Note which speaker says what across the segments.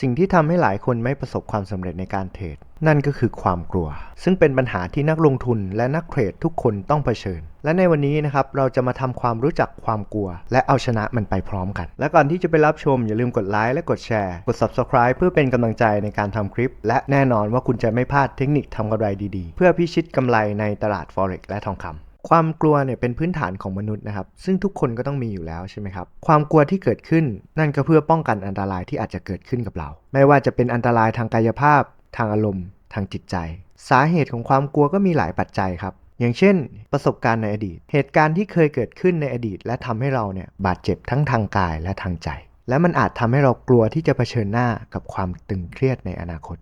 Speaker 1: สิ่งที่ทำให้หลายคนไม่ประสบความสำเร็จในการเทรด นั่นก็คือความกลัว ซึ่งเป็นปัญหาที่นักลงทุนและนักเทรดทุกคนต้องเผชิญ และในวันนี้นะครับเราจะมาทำความรู้จักความกลัว และเอาชนะมันไปพร้อมกัน และก่อนที่จะไปรับชมอย่าลืมกดไลค์และกดแชร์ กด subscribe เพื่อเป็นกำลังใจในการทำคลิป และแน่นอนว่าคุณจะไม่พลาดเทคนิคทำกำไรดีๆ เพื่อพิชิตกำไรในตลาด forex และทองคำ ความกลัวเนี่ยเป็นพื้นฐานของมนุษย์นะครับ ซึ่งทุกคนก็ต้องมีอยู่แล้วใช่ไหมครับ ความกลัวที่เกิดขึ้นนั่นก็เพื่อป้องกันอันตรายที่อาจจะเกิดขึ้นกับเรา ไม่ว่าจะเป็นอันตรายทางกายภาพ ทางอารมณ์ ทางจิตใจ สาเหตุของความกลัวก็มีหลายปัจจัยครับ อย่างเช่น ประสบการณ์ในอดีต เหตุการณ์ที่เคยเกิดขึ้นในอดีต และทำให้เราเนี่ยบาดเจ็บทั้งทางกายและทางใจ และมันอาจทำให้เรากลัวที่จะเผชิญหน้ากับความตึงเครียดในอนาคต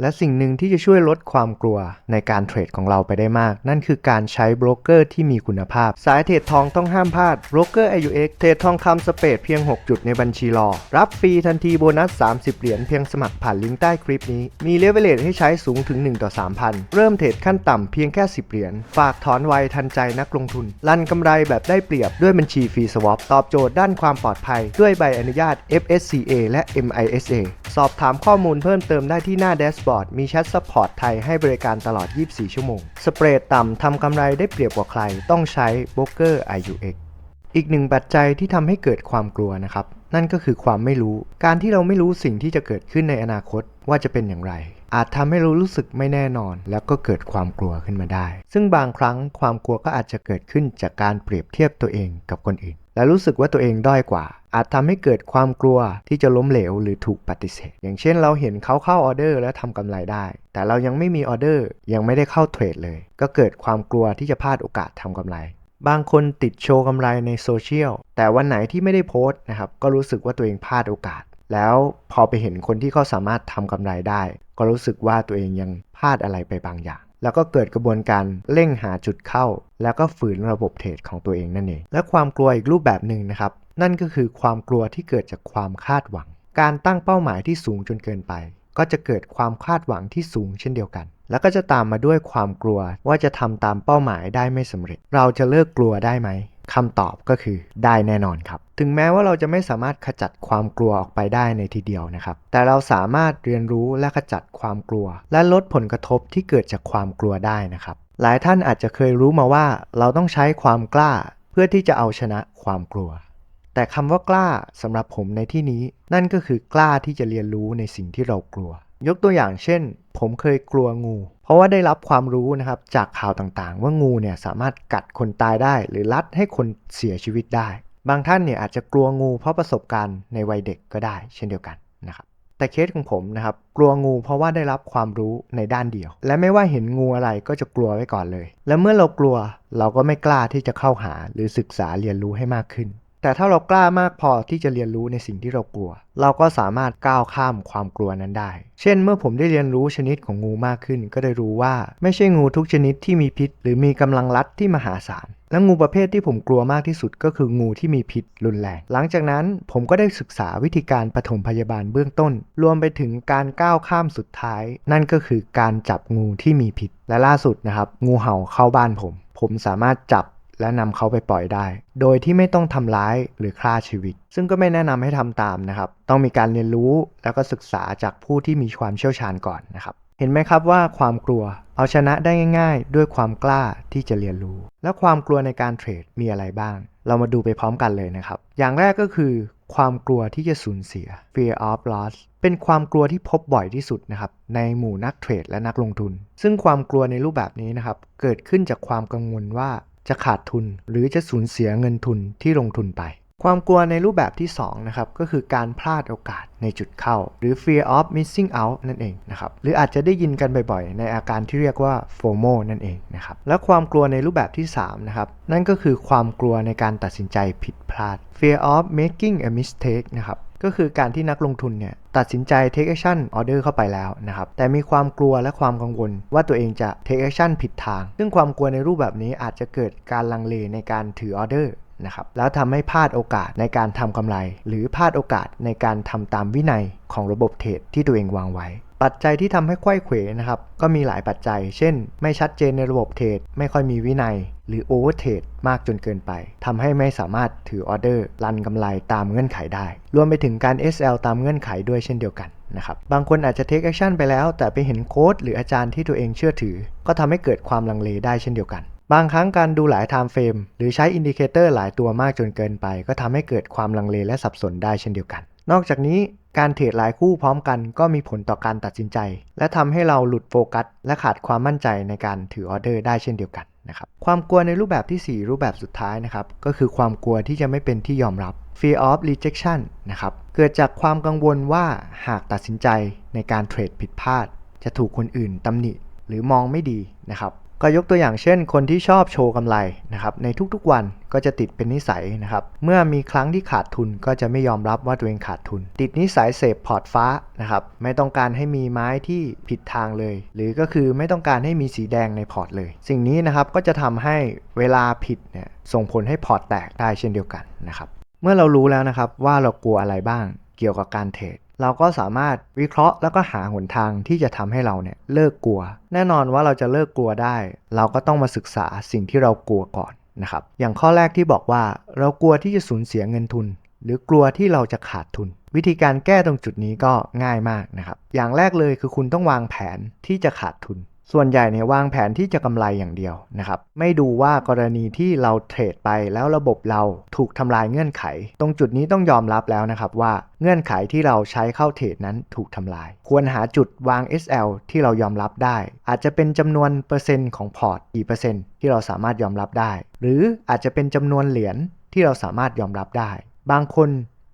Speaker 1: และสิ่งหนึ่งที่จะช่วยลดความกลัวในการเทรดของเราไปได้มาก นั่นคือการใช้โบรกเกอร์ที่มีคุณภาพ สายเทรดทองต้องห้ามพลาดโบรกเกอร์ IUX เทรดทองคำสเปดเพียง 6 จุดในบัญชีรอ รับฟรีทันทีโบนัส 30 เหรียญเพียงสมัครผ่านลิงก์ใต้คลิปนี้ มีเลเวลเลทให้ใช้สูงถึง 1 ต่อ 3,000 เริ่มเทรดขั้นต่ำเพียงแค่ 10 เหรียญฝากถอนไวทันใจนักลงทุนรันกำไรแบบได้เปรียบด้วยบัญชีฟรีสวอปตอบโจทย์ด้านความปลอดภัย ด้วยใบอนุญาต FSCA และ MISA สอบถามข้อมูลเพิ่มเติมได้ที่หน้าแดชบอร์ดมีแชทซัพพอร์ตไทยให้บริการตลอด 24 ชั่วโมง สเปรดต่ำทำกำไรได้เปรียบกว่าใคร ต้องใช้ b r o k e r IUX อีกหนึ่งปัจจัยที่ทำให้เกิดความกลัวนะครับ นั่นก็คือความไม่รู้ การที่เราไม่รู้สิ่งที่จะเกิดขึ้นในอนาคตว่าจะเป็นอย่างไร อาจทำให้เรารู้สึกไม่แน่นอน แล้วก็เกิดความกลัวขึ้นมาได้ ซึ่งบางครั้งความกลัวก็อาจจะเกิดขึ้นจากการเปรียบเทียบตัวเองกับคนอื่น และรู้สึกว่าตัวเองด้อยกว่า อาจทำให้เกิดความกลัวที่จะล้มเหลวหรือถูกปฏิเสธ อย่างเช่นเราเห็นเขาเข้าออเดอร์แล้วทำกำไรได้ แต่เรายังไม่มีออเดอร์ยังไม่ได้เข้าเทรดเลย ก็เกิดความกลัวที่จะพลาดโอกาสทำกำไรบางคนติดโชว์กำไรในโซเชียลแต่วันไหนที่ไม่ได้โพสต์นะครับก็รู้สึกว่าตัวเองพลาดโอกาส แล้วพอไปเห็นคนที่เขาสามารถทำกำไรได้ ก็รู้สึกว่าตัวเองยังพลาดอะไรไปบางอย่าง แล้วก็เกิดกระบวนการเร่งหาจุดเข้า แล้วก็ฝืนระบบเทรดของตัวเองนั่นเอง และความกลัวอีกรูปแบบหนึ่งนะครับ นั่นก็คือความกลัวที่เกิดจากความคาดหวัง การตั้งเป้าหมายที่สูงจนเกินไป ก็จะเกิดความคาดหวังที่สูงเช่นเดียวกัน แล้วก็จะตามมาด้วยความกลัวว่าจะทำตามเป้าหมายได้ไม่สำเร็จ เราจะเลิกกลัวได้ไหม คำตอบก็คือได้แน่นอนครับ ถึงแม้ว่าเราจะไม่สามารถขจัดความกลัวออกไปได้ในทีเดียวนะครับ แต่เราสามารถเรียนรู้และขจัดความกลัว และลดผลกระทบที่เกิดจากความกลัวได้นะครับ หลายท่านอาจจะเคยรู้มาว่า เราต้องใช้ความกล้า เพื่อที่จะเอาชนะความกลัว แต่คำว่ากล้าสำหรับผมในที่นี้ นั่นก็คือกล้าที่จะเรียนรู้ในสิ่งที่เรากลัว ยกตัวอย่างเช่น ผมเคยกลัวงู ราะว่าได้รับความรู้นะครับจากข่าวต่างๆ ว่างูเนี่ยสามารถกัดคนตายได้ หรือลัดให้คนเสียชีวิตได้ บางท่านเนี่ยอาจจะกลัวงูเพราะประสบการณ์ในวัยเด็กก็ได้ เช่นเดียวกันนะครับแต่เคสของผมนะครับกลัวงูเพราะว่าได้รับความรู้ในด้านเดียว และไม่ว่าเห็นงูอะไรก็จะกลัวไว้ก่อนเลย และเมื่อเรากลัวเราก็ไม่กล้าที่จะเข้าหาหรือศึกษาเรียนรู้ให้มากขึ้น แต่ถ้าเรากล้ามากพอที่จะเรียนรู้ในสิ่งที่เรากลัว เราก็สามารถก้าวข้ามความกลัวนั้นได้ เช่น เมื่อผมได้เรียนรู้ชนิดของงูมากขึ้น ก็ได้รู้ว่าไม่ใช่งูทุกชนิดที่มีพิษ หรือมีกำลังรัดที่มหาศาล และงูประเภทที่ผมกลัวมากที่สุดก็คืองูที่มีพิษรุนแรง หลังจากนั้นผมก็ได้ศึกษาวิธีการปฐมพยาบาลเบื้องต้น รวมไปถึงการก้าวข้ามสุดท้าย นั่นก็คือการจับงูที่มีพิษ และล่าสุดนะครับ งูเห่าเข้าบ้านผม ผมสามารถจับ และนำเขาไปปล่อยได้ โดยที่ไม่ต้องทำร้ายหรือฆ่าชีวิต ซึ่งก็ไม่แนะนำให้ทำตามนะครับ ต้องมีการเรียนรู้แล้วก็ศึกษาจากผู้ที่มีความเชี่ยวชาญก่อนนะครับ เห็นไหมครับว่าความกลัวเอาชนะได้ง่าย ๆ ด้วยความกล้าที่จะเรียนรู้ และความกลัวในการเทรดมีอะไรบ้าง เรามาดูไปพร้อมกันเลยนะครับ อย่างแรกก็คือความกลัวที่จะสูญเสีย fear of loss เป็นความกลัวที่พบบ่อยที่สุดนะครับในหมู่นักเทรดและนักลงทุน ซึ่งความกลัวในรูปแบบนี้นะครับเกิดขึ้นจากความกังวลว่า จะขาดทุน หรือจะสูญเสียเงินทุนที่ลงทุนไป ความกลัวในรูปแบบที่2นะครับก็คือการพลาดโอกาสในจุดเข้า หรือ fear of missing out นั่นเองนะครับหรืออาจจะได้ยินกันบ่อยๆ ในอาการที่เรียกว่า FOMO นั่นเองนะครับและความกลัวในรูปแบบที่3นะครับนั่นก็คือความกลัวในการตัดสินใจผิดพลาด fear of making a mistake นะครับ ก็คือการที่นักลงทุนเนี่ยตัดสินใจ take action order เข้าไปแล้วนะครับ แต่มีความกลัวและความกังวล ว่าตัวเองจะ take action ผิดทาง ซึ่งความกลัวในรูปแบบนี้อาจจะเกิดการลังเลในการถือออเดอร์นะครับแล้วทำให้พลาดโอกาสในการทำกำไร หรือพลาดโอกาสในการทำตามวินัยของระบบเทรดที่ตัวเองวางไว้ ปัจจัยที่ทำให้ไขว้เขวนะครับก็มีหลายปัจจัย เช่น ไม่ชัดเจนในระบบเทรดไม่ค่อยมีวินัย หรือโอเวอร์เทรดมากจนเกินไปทำให้ไม่สามารถถือออเดอร์รันกำไรตามเงื่อนไขได้ รวมไปถึงการ SL ตามเงื่อนไขด้วยเช่นเดียวกันนะครับบางคนอาจจะ take action ไปแล้ว แต่ไปเห็นโค้ดหรืออาจารย์ที่ตัวเองเชื่อถือ ก็ทำให้เกิดความลังเลได้เช่นเดียวกัน บางครั้งการดูหลาย time frame หรือใช้อินดิเคเตอร์หลายตัวมากจนเกินไป ก็ทำให้เกิดความลังเลและสับสนได้เช่นเดียวกัน นอกจากนี้ การเทรดหลายคู่พร้อมกันก็มีผลต่อการตัดสินใจ และทำให้เราหลุดโฟกัส และขาดความมั่นใจในการถือออเดอร์ได้เช่นเดียวกันนะครับความกลัวในรูปแบบทีสี่ 4 รูปแบบสุดท้ายนะครับก็คือความกลัวที่จะไม่เป็นที่ยอมรับ fear of rejection นะครับเกิดจากความกังวลว่าหากตัดสินใจในการเทรดผิดพลาด จะถูกคนอื่นตำหนิหรือมองไม่ดีนะครับ ก็ยกตัวอย่างเช่น คนที่ชอบโชว์กำไรนะครับในทุกๆวันก็จะติดเป็นนิสัยนะครับเมื่อมีครั้งที่ขาดทุนก็จะไม่ยอมรับว่าตัวเองขาดทุน ติดนิสัยเสพพอร์ตฟ้านะครับไม่ต้องการให้มีไม้ที่ผิดทางเลย หรือก็คือไม่ต้องการให้มีสีแดงในพอร์ตเลย สิ่งนี้นะครับก็จะทำให้เวลาผิดเนี่ยส่งผลให้พอร์ตแตกได้เช่นเดียวกันนะครับเมื่อเรารู้แล้วนะครับว่าเรากลัวอะไรบ้างเกี่ยวกับการเทรด เราก็สามารถวิเคราะห์แล้วก็หาหนทางที่จะทำให้เราเนี่ยเลิกกลัว แน่นอนว่าเราจะเลิกกลัวได้ เราก็ต้องมาศึกษาสิ่งที่เรากลัวก่อนนะครับ อย่างข้อแรกที่บอกว่าเรากลัวที่จะสูญเสียเงินทุน หรือกลัวที่เราจะขาดทุน วิธีการแก้ตรงจุดนี้ก็ง่ายมากนะครับ อย่างแรกเลยคือคุณต้องวางแผนที่จะขาดทุน ส่วนใหญ่เนี่ยวางแผนที่จะกำไรอย่างเดียวนะครับ ไม่ดูว่ากรณีที่เราเทรดไปแล้วระบบเราถูกทำลายเงื่อนไข ตรงจุดนี้ต้องยอมรับแล้วนะครับว่าเงื่อนไขที่เราใช้เข้าเทรดนั้นถูกทำลาย ควรหาจุดวาง SL ที่เรายอมรับได้ อาจจะเป็นจำนวนเปอร์เซ็นต์ของพอร์ตกี่เปอร์เซ็นต์ที่เราสามารถยอมรับได้ หรืออาจจะเป็นจำนวนเหรียญที่เราสามารถยอมรับได้ บางคน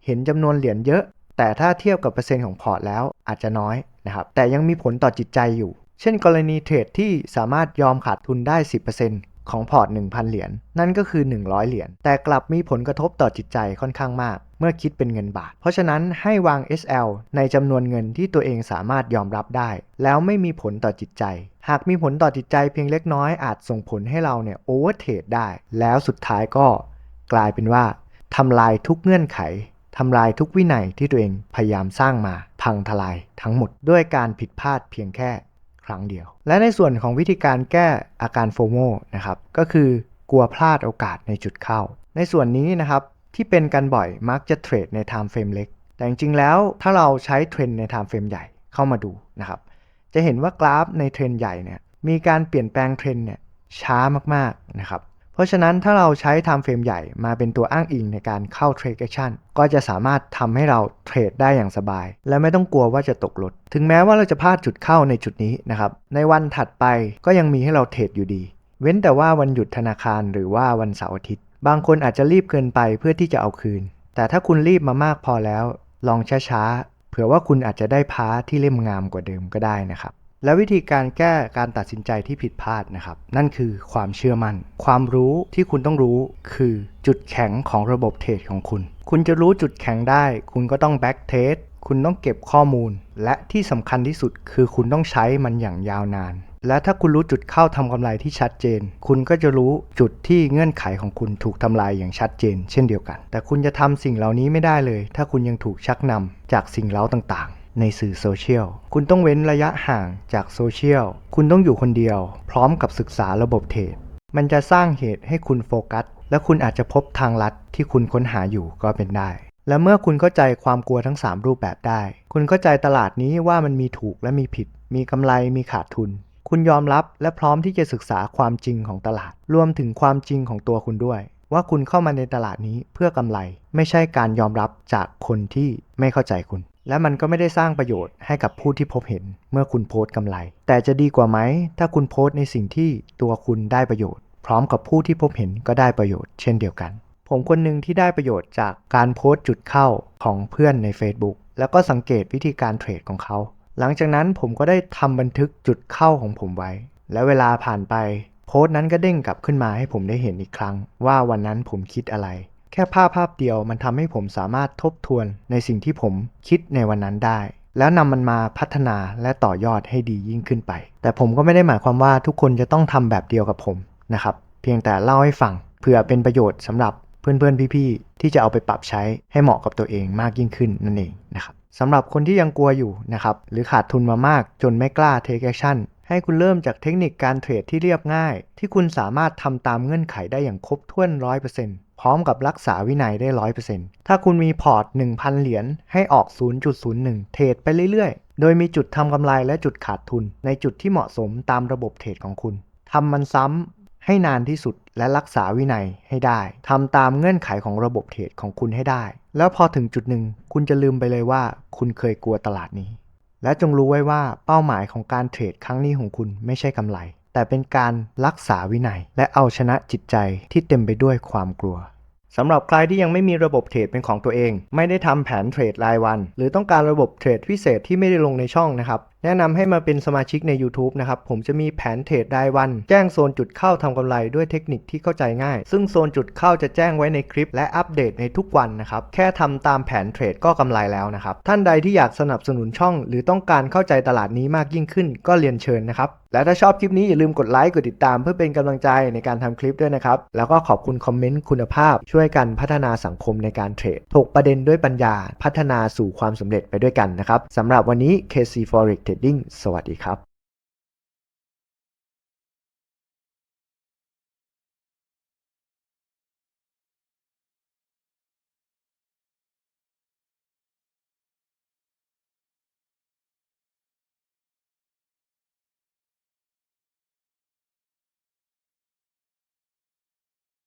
Speaker 1: เห็นจำนวนเหรียญเยอะ แต่ถ้าเทียบกับเปอร์เซ็นต์ของพอร์ตแล้วอาจจะน้อยนะครับแต่ยังมีผลต่อจิตใจอยู่ เช่นกรณีเทรดที่สามารถยอมขาดทุนได้ 10%ของพอร์ต 1,000 เหรียญนั่นก็คือ 100 เหรียญแต่กลับมีผลกระทบต่อจิตใจค่อนข้างมาก เมื่อคิดเป็นเงินบาท เพราะฉะนั้นให้วาง SL ในจำนวนเงินที่ตัวเองสามารถยอมรับได้ แล้วไม่มีผลต่อจิตใจ หากมีผลต่อจิตใจเพียงเล็กน้อยอาจส่งผลให้เราเนี่ยโอเวอร์เทรดได้ แล้วสุดท้ายก็กลายเป็นว่าทำลายทุกเงื่อนไขทำลายทุกวินัยที่ตัวเองพยายามสร้างมา พังทลายทั้งหมดด้วยการผิดพลาดเพียงแค่ ครั้งเดียว และในส่วนของวิธีการแก้อาการโฟโมนะครับก็คือกลัวพลาดโอกาสในจุดเข้า ในส่วนนี้นะครับที่เป็นกันบ่อยมักจะเทรดในไทม์เฟรมเล็ก แต่จริงๆแล้วถ้าเราใช้เทรนในไทม์เฟรมใหญ่เข้ามาดูนะครับจะเห็นว่ากราฟในเทรนใหญ่เนี่ยมีการเปลี่ยนแปลงเทรนเนี่ยช้ามากๆนะครับ เพราะฉะนั้นถ้าเราใช้ time frame ใหญ่มาเป็นตัวอ้างอิงในการเข้า trade action ก็จะสามารถทำให้เราเทรดได้อย่างสบาย และไม่ต้องกลัวว่าจะตกหลด ถึงแม้ว่าเราจะพลาดจุดเข้าในจุดนี้นะครับ ในวันถัดไปก็ยังมีให้เราเทรดอยู่ดี เว้นแต่ว่าวันหยุดธนาคารหรือว่าวันเสาร์อาทิตย์ บางคนอาจจะรีบเกินไปเพื่อที่จะเอาคืน แต่ถ้าคุณรีบมามากพอแล้ว ลองช้าๆ เผื่อว่าคุณอาจจะได้พาที่เล่มงามกว่าเดิมก็ได้นะครับ และวิธีการแก้การตัดสินใจที่ผิดพลาดนะครับ นั่นคือความเชื่อมัน่น ความรู้ที่คุณต้องรู้คือจุดแข็งของระบบเทรดของคุณ คุณจะรู้จุดแข็งได้ คุณก็ต้องแบ็กเทสคุณต้องเก็บข้อมูล และที่สำคัญที่สุดคือคุณต้องใช้มันอย่างยาวนาน และถ้าคุณรู้จุดเข้าทำกำไรที่ชัดเจน คุณก็จะรู้จุดที่เงื่อนไขของคุณถูกทำลายอย่างชัดเจน เช่นเดียวกัน แต่คุณจะทำสิ่งเหล่านี้ไม่ได้เลย ถ้าคุณยังถูกชักนำจากสิ่งเล้าต่างๆ ในสื่อโซเชียล คุณต้องเว้นระยะห่างจากโซเชียล คุณต้องอยู่คนเดียว พร้อมกับศึกษาระบบเทรด มันจะสร้างเหตุให้คุณโฟกัส และคุณอาจจะพบทางลัดที่คุณค้นหาอยู่ก็เป็นได้ และเมื่อคุณเข้าใจความกลัวทั้ง 3 รูปแบบได้ คุณเข้าใจตลาดนี้ว่ามันมีถูกและมีผิด มีกำไร มีขาดทุน คุณยอมรับและพร้อมที่จะศึกษาความจริงของตลาด รวมถึงความจริงของตัวคุณด้วย ว่าคุณเข้ามาในตลาดนี้เพื่อกำไร ไม่ใช่การยอมรับจากคนที่ไม่เข้าใจคุณ และมันก็ไม่ได้สร้างประโยชน์ให้กับผู้ที่พบเห็นเมื่อคุณโพสต์กำไร แต่จะดีกว่าไหม ถ้าคุณโพสต์ในสิ่งที่ตัวคุณได้ประโยชน์ พร้อมกับผู้ที่พบเห็นก็ได้ประโยชน์เช่นเดียวกัน ผมคนหนึ่งที่ได้ประโยชน์จากการโพสต์จุดเข้าของเพื่อนใน Facebook แล้วก็สังเกตวิธีการเทรดของเขา หลังจากนั้นผมก็ได้ทำบันทึกจุดเข้าของผมไว้ และเวลาผ่านไป โพสต์นั้นก็เด้งกลับขึ้นมาให้ผมได้เห็นอีกครั้ง ว่าวันนั้นผมคิดอะไร ค่ภาพภาพเดียวมันทำให้ผมสามารถทบทวนในสิ่งที่ผมคิดในวันนั้นได้ แล้วนำมันมาพัฒนาและต่อยอดให้ดียิ่งขึ้นไป แต่ผมก็ไม่ได้หมายความว่าทุกคนจะต้องทำแบบเดียวกับผมนะครับ เพียงแต่เล่าให้ฟังเผื่อเป็นประโยชน์สำหรับเพื่อนๆพี่ๆที่จะเอาไปปรับใช้ให้เหมาะกับตัวเองมากยิ่งขึ้นนั่นเองนะครับสำหรับคนที่ยังกลัวอยู่นะครับหรือขาดทุนมามากจนไม่กล้า take action ให้คุณเริ่มจากเทคนิคการเทรดที่เรียบง่าย ที่คุณสามารถทำตามเงื่อนไขได้อย่างครบถ้วน 100% พร้อมกับรักษาวินัยได้100%ถ้าคุณมีพอร์ต 1,000 เหรียญให้ออก 0.01 เทรดไปเรื่อยๆ โดยมีจุดทำกำไรและจุดขาดทุน ในจุดที่เหมาะสมตามระบบเทรดของคุณทำมันซ้ำให้นานที่สุดและรักษาวินัยให้ได้ทำตามเงื่อนไขของระบบเทรดของคุณให้ได้ แล้วพอถึงจุดหนึ่งคุณจะลืมไปเลยว่า คุณเคยกลัวตลาดนี้ และจงรู้ไว้ว่าเป้าหมายของการเทรดครั้งนี้ของคุณไม่ใช่กำไร แต่เป็นการรักษาวินัย และเอาชนะจิตใจที่เต็มไปด้วยความกลัวสำหรับใครที่ยังไม่มีระบบเทรดเป็นของตัวเอง ไม่ได้ทำแผนเทรดรายวัน หรือต้องการระบบเทรดพิเศษที่ไม่ได้ลงในช่องนะครับแนะนำให้มาเป็นสมาชิกใน YouTube นะครับ ผมจะมีแผนเทรดรายวัน แจ้งโซนจุดเข้าทำกำไรด้วยเทคนิคที่เข้าใจง่าย ซึ่งโซนจุดเข้าจะแจ้งไว้ในคลิปและอัปเดตในทุกวันนะครับ แค่ทำตามแผนเทรดก็กำไรแล้วนะครับ ท่านใดที่อยากสนับสนุนช่อง หรือต้องการเข้าใจตลาดนี้มากยิ่งขึ้น ก็เรียนเชิญนะครับ และถ้าชอบคลิปนี้อย่าลืมกดไลค์กดติดตาม เพื่อเป็นกำลังใจในการทำคลิปด้วยนะครับ แล้วก็ขอบคุณคอมเมนต์คุณภาพ ช่วยกันพัฒนาสังคมในการเทรดถกประเด็นด้วยปัญญา พัฒนาสู่ความสำเร็จไปด้วยกันนะครับสำหรับวันนี้ KC Forex ทรดดิ้งสวัสดีครับ